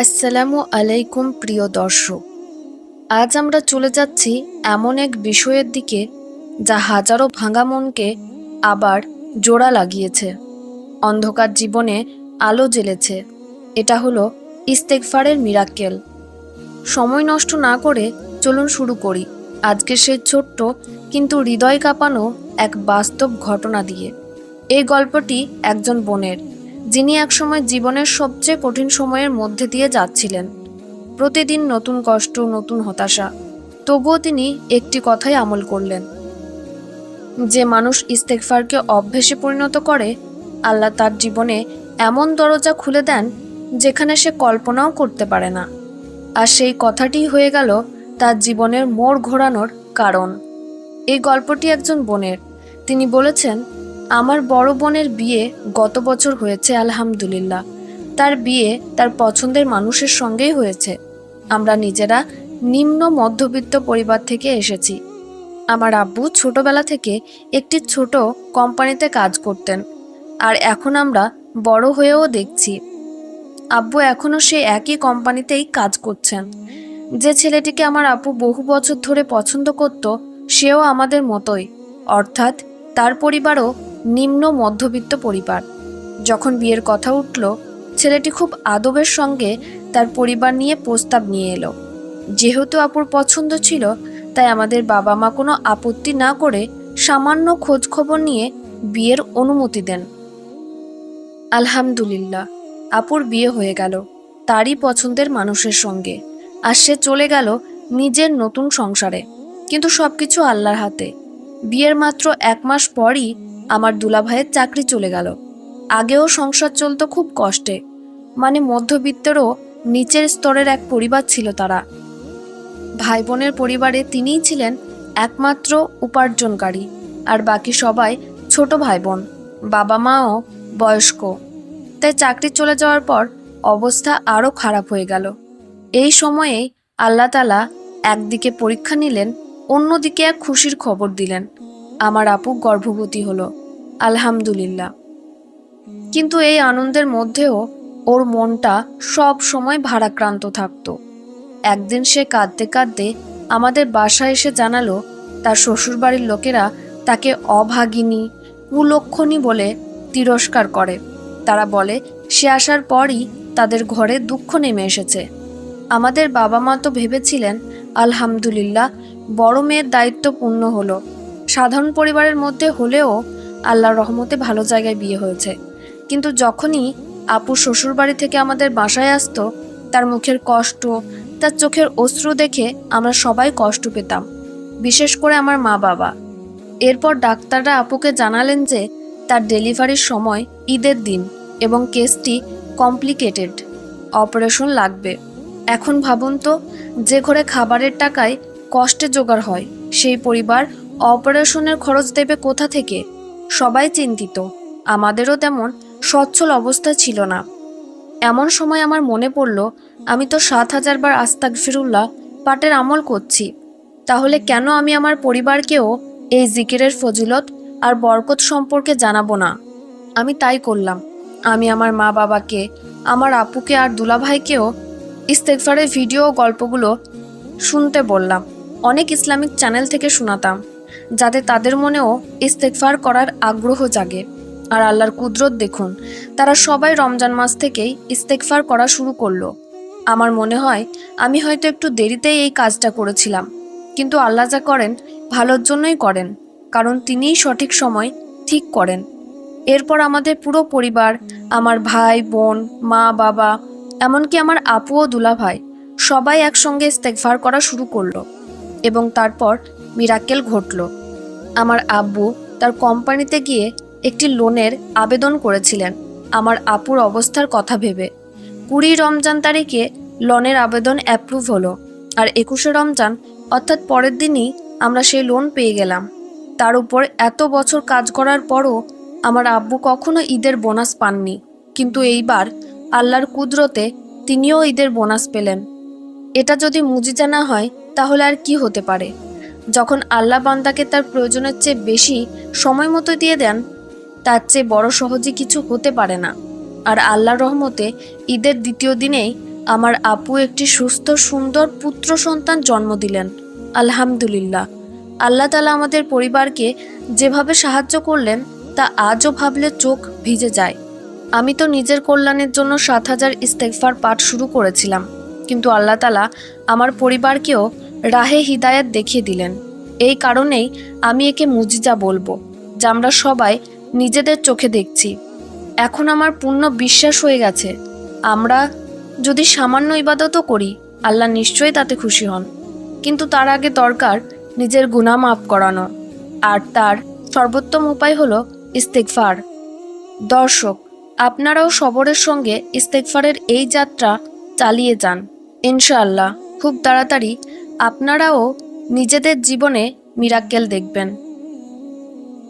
আসসালামু আলাইকুম প্রিয় দর্শক। আজ আমরা চলে যাচ্ছি এমন এক বিষয়ের দিকে, যা হাজারো ভাঙা মনকে আবার জোড়া লাগিয়েছে। অন্ধকার জীবনে আলো জ্বেলেছে। এটা হলো ইস্তেকফারের মিরাক্কেল। সময় নষ্ট না করে চলুন শুরু করি আজকে সেই ছোট্ট কিন্তু হৃদয় কাঁপানো এক বাস্তব ঘটনা দিয়ে। এই গল্পটি একজন বোনের যিনি একসময় জীবনের সবচেয়ে কঠিন সময়ের মধ্যে দিয়ে যাচ্ছিলেন। প্রতিদিন নতুন কষ্ট, নতুন হতাশা। তবুও তিনি একটি কথাই আমল করলেন। যে মানুষ ইস্তেকফারকে অভ্যেসে পরিণত করে, আল্লাহ তার জীবনে এমন দরজা খুলে দেন যেখানে সে কল্পনাও করতে পারে না। আর সেই কথাটিই হয়ে গেল তার জীবনের মোড় ঘোরানোর কারণ। এই গল্পটি একজন বোনের। তিনি বলেছেন আমার বড় বোনের বিয়ে গত বছর হয়েছে, আলহামদুলিল্লাহ। তার বিয়ে তার পছন্দের মানুষের সঙ্গেই হয়েছে। আমরা নিজেরা নিম্ন মধ্যবিত্ত পরিবার থেকে এসেছি। আমার আব্বু ছোটবেলা থেকে একটি ছোট কোম্পানিতে কাজ করতেন, আর এখন আমরা বড় হয়েও দেখছি। আব্বু এখনও সেই একই কোম্পানিতেই কাজ করছেন। যে ছেলেটিকে আমার আপু বহু বছর ধরে পছন্দ করত, সেও আমাদের মতোই। অর্থাৎ তার পরিবারও নিম্ন মধ্যবিত্ত পরিবার। যখন বিয়ের কথা উঠল, ছেলেটি খুব আদবের সঙ্গে তার পরিবার নিয়ে প্রস্তাব নিয়ে এলো। যেহেতু আপুর পছন্দ ছিল, তাই আমাদের বাবা মা কোনো আপত্তি না করে সামান্য খোঁজ খবর নিয়ে বিয়ের অনুমতি দেন। আলহামদুলিল্লাহ, আপুর বিয়ে হয়ে গেল, তারই পছন্দের মানুষের সঙ্গে। আর সে চলে গেল নিজের নতুন সংসারে। কিন্তু সবকিছু আল্লাহর হাতে। বিয়ের মাত্র এক মাস পরই আমার দুলাভাইয়ের চাকরি চলে গেল। আগেও সংসার চলতো খুব কষ্টে। মানে মধ্যবিত্তেরও নিচের স্তরের এক পরিবার ছিল তারা। ভাই বোনের পরিবারে তিনিই ছিলেন একমাত্র উপার্জনকারী আর বাকি সবাই ছোট ভাই বোন বাবা মাও বয়স্ক। তাই চাকরি চলে যাওয়ার পর অবস্থা আরও খারাপ হয়ে গেল। এই সময়েই আল্লাহ তালা একদিকে পরীক্ষা নিলেন, অন্যদিকে এক খুশির খবর দিলেন। আমার আপু গর্ভবতী হলো। আলহামদুলিল্লাহ। কিন্তু এই আনন্দের মধ্যেও ওর মনটা সব সময় ভারাক্রান্ত থাকত। একদিন সে কাঁদতে কাঁদতে আমাদের বাসায় এসে জানালো, তার শ্বশুরবাড়ির লোকেরা তাকে অভাগিনী, কুলক্ষণী বলে তিরস্কার করে। তারা বলে, সে আসার পরই তাদের ঘরে দুঃখ নেমে এসেছে। আমাদের বাবা মা তো ভেবেছিলেন, আলহামদুলিল্লাহ, বড় মেয়ের দায়িত্ব পূর্ণ হলো। সাধারণ পরিবারের মধ্যে হলেও আল্লাহর রহমতে ভালো জায়গায় বিয়ে হয়েছে। কিন্তু যখনই আপু শ্বশুরবাড়ি থেকে আমাদের বাসায় আসতো, তার মুখের কষ্ট, তার চোখের অশ্রু দেখে আমরা সবাই কষ্ট পেতাম, বিশেষ করে আমার মা বাবা। এরপর ডাক্তাররা আপুকে জানালেন যে, তার ডেলিভারির সময় ঈদের দিন এবং কেসটি কমপ্লিকেটেড, অপারেশন লাগবে। এখন ভাবুন তো, যে ঘরে খাবারের টাকায় কষ্টে জোগাড় হয়, সেই পরিবার অপারেশনের খরচ দেবে কোথা থেকে? সবাই চিন্তিত। আমাদেরও তেমন সচ্ছল অবস্থা ছিল না। এমন সময় আমার মনে পড়ল, আমি তো সাত হাজার বার আস্তাক ফিরুল্লাহ পাটের আমল করছি। তাহলে কেন আমি আমার পরিবারকেও এই জিকিরের ফজিলত আর বরকত সম্পর্কে জানাব না? আমি তাই করলাম। আমি আমার মা বাবাকে, আমার আপুকে আর দুলাভাইকেও ইস্তেকফারের ভিডিও গল্পগুলো শুনতে বললাম। অনেক ইসলামিক চ্যানেল থেকে শোনাতাম। যাতে তাদের মনেও ইস্তেকফার করার আগ্রহ জাগে। আর আল্লাহর কুদরত দেখুন, তারা সবাই রমজান মাস থেকেই ইস্তেকফার করা শুরু করল। আমার মনে হয়, আমি হয়তো একটু দেরিতেই এই কাজটা করেছিলাম, কিন্তু আল্লাহ যা করেন, ভালোর জন্যই করেন, কারণ তিনিই সঠিক সময় ঠিক করেন। এরপর আমাদের পুরো পরিবার, আমার ভাই, বোন, মা, বাবা, এমনকি আমার আপু ও দুলাভাই সবাই একসঙ্গে ইস্তেকফার করা শুরু করল। এবং তারপর মিরাক্কেল ঘটল। আমার আব্বু তার কোম্পানিতে গিয়ে একটি লোনের আবেদন করেছিলেন। আমার আপুর অবস্থার কথা ভেবে। কুড়ি রমজান তারিখে লোনের আবেদন অ্যাপ্রুভ হলো। আর একুশে রমজান, অর্থাৎ পরের দিনই আমরা সেই লোন পেয়ে গেলাম। তার উপর এত বছর কাজ করার পরও আমার আব্বু কখনো ঈদের বোনাস পাননি। কিন্তু এইবার আল্লাহর কুদরতে তিনিও ঈদের বোনাস পেলেন। এটা যদি মুজিজা না হয়, তাহলে আর কি হতে পারে? যখন আল্লাহ বান্দাকে তার প্রয়োজনের চেয়ে বেশি সময় মতো দিয়ে দেন, তার চেয়ে বড় সহজে কিছু হতে পারে না। আর আল্লাহ রহমতে ঈদের দ্বিতীয় দিনেই আমার আপু একটি সুস্থ, সুন্দর পুত্র সন্তান জন্ম দিলেন। আলহামদুলিল্লাহ। আল্লাহ তালা আমাদের পরিবারকে যেভাবে সাহায্য করলেন, তা আজও ভাবলে চোখ ভিজে যায়। আমি তো নিজের কল্যাণের জন্য সাত হাজার ইস্তেকফার পাঠ শুরু করেছিলাম। কিন্তু আল্লাহ তালা আমার পরিবারকেও রাহে হিদায়াত দেখিয়ে দিলেন, এই কারণেই আমি একে মুজিজা বলব, যা আমরা সবাই নিজেদের চোখে দেখছি। এখন আমার পূর্ণ বিশ্বাস হয়ে গেছে। আমরা যদি সামান্য ইবাদতও করি, আল্লাহ নিশ্চয়ই তাতে খুশি হন। কিন্তু তার আগে দরকার নিজের গুনাহ মাফ করানো। আর তার সর্বোত্তম উপায় হল ইস্তেকফার দর্শক, আপনারাও সবরের সঙ্গে ইস্তেকফারের এই যাত্রা চালিয়ে যান। ইনশাআল্লাহ, খুব তাড়াতাড়ি আপনারাও নিজেদের জীবনে মিরাক্কেল দেখবেন।